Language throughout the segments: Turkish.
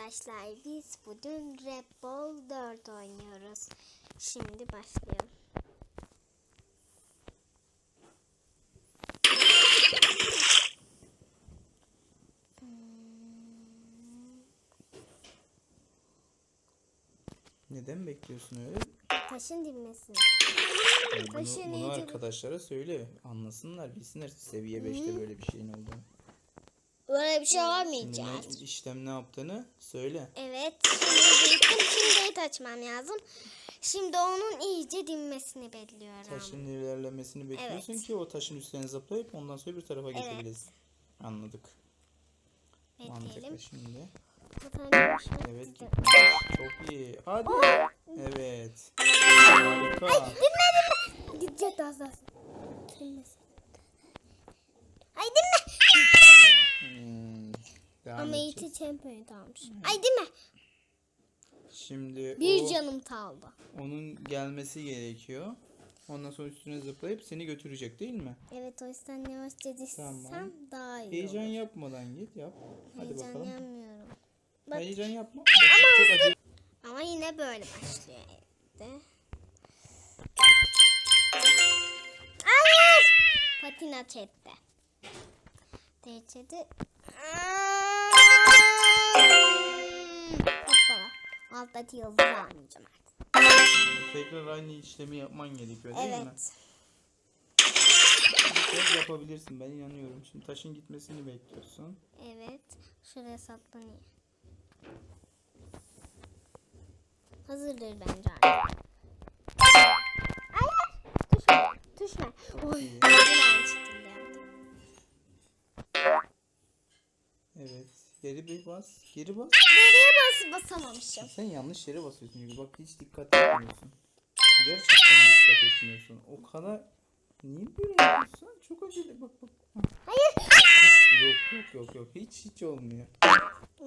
arkadaşlar biz bugün Red Bull 4 oynuyoruz. Şimdi başlayalım. Neden bekliyorsun öyle? Taşın dinmesini. Yani bunu, Taşın bunu arkadaşlara söyle. Anlasınlar, bilsinler seviye 5'te böyle bir şeyin olduğunu. Böyle bir şey Şimdi ne, işlem ne yaptığını söyle. Evet. Şimdi gittim. Şimdi gate açmam lazım. Şimdi onun iyice dinmesini bekliyorum. Taşın ilerlemesini bekliyorsun Evet. ki o taşın üstüne zıplayıp ondan sonra bir tarafa geçebilirsin. Anladık. Bekleyelim. Mantıklı şimdi. Evet gitmiş. Çok iyi. Hadi. Evet. Harika. Gidecek az az. Dinmesin. Ay dinme. Hmm, Devam Ama edeceğiz. iti champion almış. Ay dinme. Şimdi Bir o, canım kaldı. onun gelmesi gerekiyor. Ondan sonra üstüne zıplayıp seni götürecek değil mi? Evet o yüzden yavaşça dizsem Tamam. daha iyi Heyecan olur. yapmadan git yap. Hadi Heyecan bakalım. yapmıyorum. Bak. Heyecan yapma. Bak, çok acı. Ama yine böyle başlıyor evde. Hayır! Patina çekti. Değçedi. Hoppala. Alttaki yıldızı almayacağım artık. Tekrar aynı işlemi yapman gerekiyor değil mi? Evet. Yapabilirsin ben inanıyorum. Şimdi taşın gitmesini bekliyorsun. Evet. Şuraya saklanayım. Hazırdır bence artık. Hayır. Düşme. Düşme. Oy. Geri bir bas. Geri bas. Nereye bas basamamışım. Sen yanlış yere basıyorsun çünkü bak hiç dikkat etmiyorsun. Gerçekten dikkat etmiyorsun. O kadar niye böyle yapıyorsun? Çok acele bak bak. Hayır. Yok yok yok yok hiç hiç olmuyor.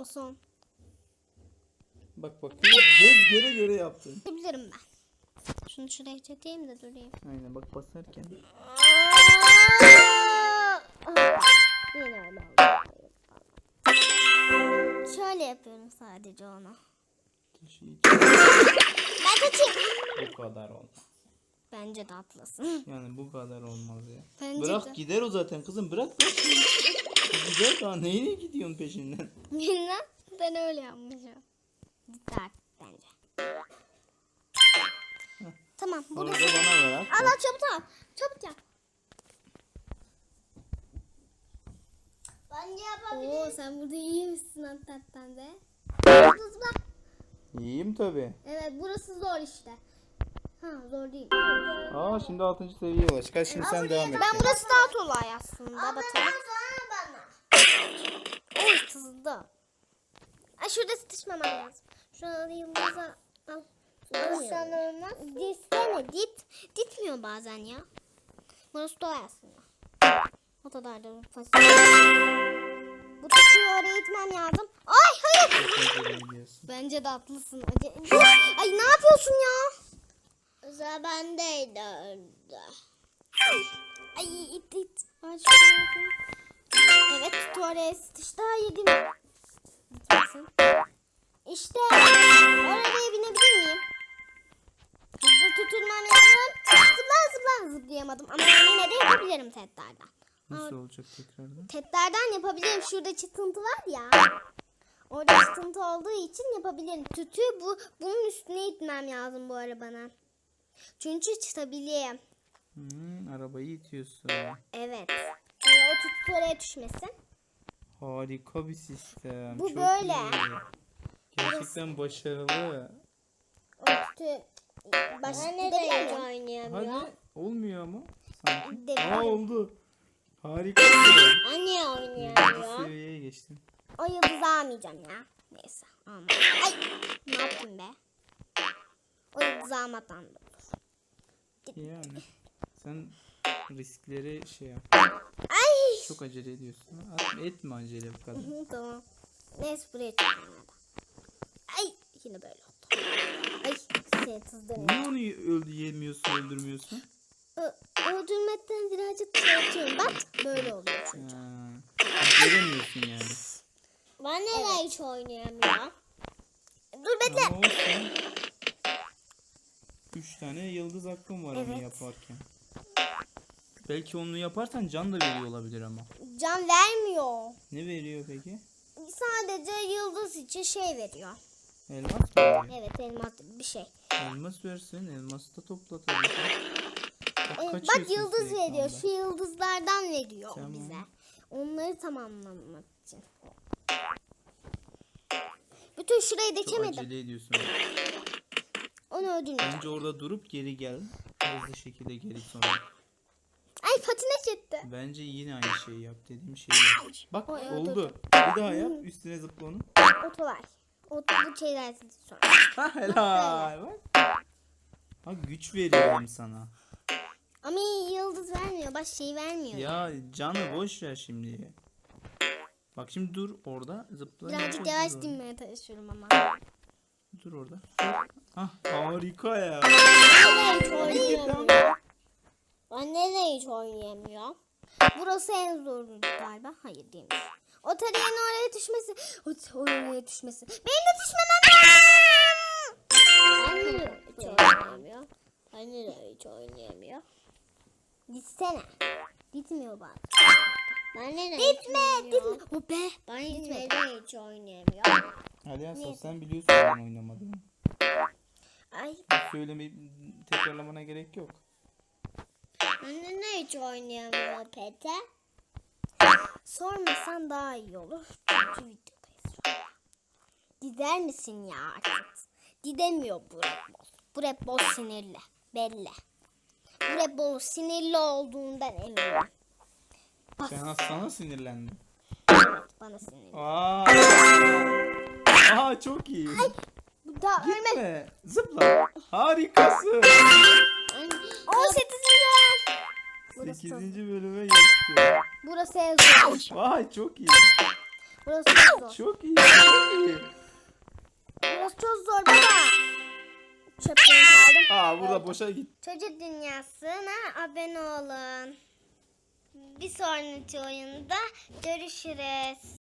Son. Bak bak göz göre göre yaptın. Bilirim ben. Şunu şuraya çekeyim de durayım. Aynen bak basarken. Yine öyle oldu. Şöyle yapıyorum sadece hiç Ben kaçayım. bu kadar olmaz. Bence de atlasın. Yani bu kadar olmaz ya. Bence bırak de. gider o zaten kızım bırak bırak. Gider daha neyine gidiyorsun peşinden? Bilmem. Ben öyle yapmışım. Artık bence. Tamam. Burası. bana bırak. Al al çabuk al. Çabuk yap. Yapabilirim. Oo sen burada iyi misin hakikaten de. Zıpla. İyiyim tabi. Evet burası zor işte. Ha zor değil. Aa şimdi 6. seviyeye ulaştık. Hadi şimdi sen devam et. Ben burası daha kolay aslında. Bakın. sonra bana. Oy tızdı. Ay şurada sıkışmamam lazım. Şu an yıldıza al. Sen olmaz. Ditsene dit. Ditmiyor bazen ya. Burası kolay aslında. O kadar da basit. Bu tutuyu oraya itmem lazım. Ay hayır. Bence de haklısın. Ay ne yapıyorsun ya? Sıra bendeydi orada. Ay it it. Ay. Evet. Hayır değil mi? Gitmesin. İşte. Oraya binebilir miyim? Hızlı tutulmam lazım. Zıpla zıpla zıplayamadım. Ama yine de yapabilirim tetlerden. Nasıl olacak tekrardan? Tetlerden yapabilirim. Şurada çıkıntı var ya. Orada çıkıntı olduğu için yapabilirim. Tütüyü bu, bunun üstüne itmem lazım bu arabanın. Çünkü çıkabilirim. Hmm, arabayı itiyorsun. Evet. Yani o tütü oraya düşmesin. Harika bir sistem. Bu Çok böyle. iyi. Gerçekten başarılı. O tütü baş Ben gidebilir nereye miyim? oynayamıyorum? Hadi. Olmuyor ama. Sanki. Aa oldu. Harika. Anne Birinci oynayamıyor. seviyeye geçtin. O yıldızı almayacağım ya. Neyse. Alma. Ay. Ne yaptım be? O yıldızı almadan da. Yani. Sen riskleri şey yap. Ay. Çok acele ediyorsun. Atma, etme acele bu kadar. Tamam. Neyse buraya hadi. Ay. Yine böyle oldu. Ay. Şey tızdım. Niye onu öldü yemiyorsun, öldürmüyorsun? Öldürmekten birazcık şey atıyorum. Bak böyle oluyor çünkü. Ha. Göremiyorsun yani. Ben neden hiç oynayamıyorum? Dur bekle. Ama olsun. Üç tane yıldız hakkım var onu Evet. yaparken. Belki onu yaparsan can da veriyor olabilir ama. Can vermiyor. Ne veriyor peki? Sadece yıldız için şey veriyor. Elmas mı? Evet elmas bir şey. Elmas versin. Elması da topla ki. Bak, kaçıyorsun yıldız sürekli veriyor. Şu yıldızlardan veriyor o Tamam. bize. Onları tamamlamak için. Bütün şurayı Çok geçemedim. acele ediyorsun. Onu öldürmeyeceğim. Bence orada durup geri gel. Hızlı şekilde geri sonra. Ay patine çıktı. Bence yine aynı şeyi yap. Dediğim şeyi yap. Bak Oy, oldu. Bir daha yap. Üstüne zıpla onu. O kolay. O, bu şeyler sonra. Ha helal. Bak. Bak güç veriyorum sana. Vermiyor. Baş şey vermiyor. Ya canı boş ver şimdi. Bak şimdi dur orada zıpla. Birazcık yavaş dinmeye çalışıyorum ama. Dur orada. Ah harika ya. Neden hiç oynayamıyorum? Ben neden hiç oynayamıyorum? Burası en zoru galiba. Hayır değilmiş. O tarayanın oraya düşmesi. O oraya düşmesi. Benim de düşmemem lazım. Ben neden hiç oynayamıyorum? Ben neden hiç oynayamıyorum? Gitsene. Gitmiyor bak. Ben neden Gitme, oynayamıyorum? gitme. O be. Ben neden hiç oynayamıyorum? Ali Asaf sen biliyorsun ben oynamadığımı. Ay Söylemeyip tekrarlamana gerek yok. Ben neden hiç oynayamıyorum Pete? sormasan daha iyi olur. Çünkü videodayız şu an. Gider misin ya artık? Gidemiyor bu Red Bull. Bu Red Bull sinirli. Belli. Bull sinirli olduğundan eminim. Bas. Sen sana sinirlendin. Bana sinirli. Aa. Aa çok iyi. Bu da ölme. Gitme. Zıpla. Harikasın. Ben 18. yer. Burası, 8. çok- bölüme geçti. burası en zor. Vay çok iyi. Burası çok zor. Çok iyi. Çok iyi. Burası çok zor baba. Çöpten kaldım. Aa burada boşa git. Çocuk Dünyası'na abone olun. Bir sonraki oyunda görüşürüz.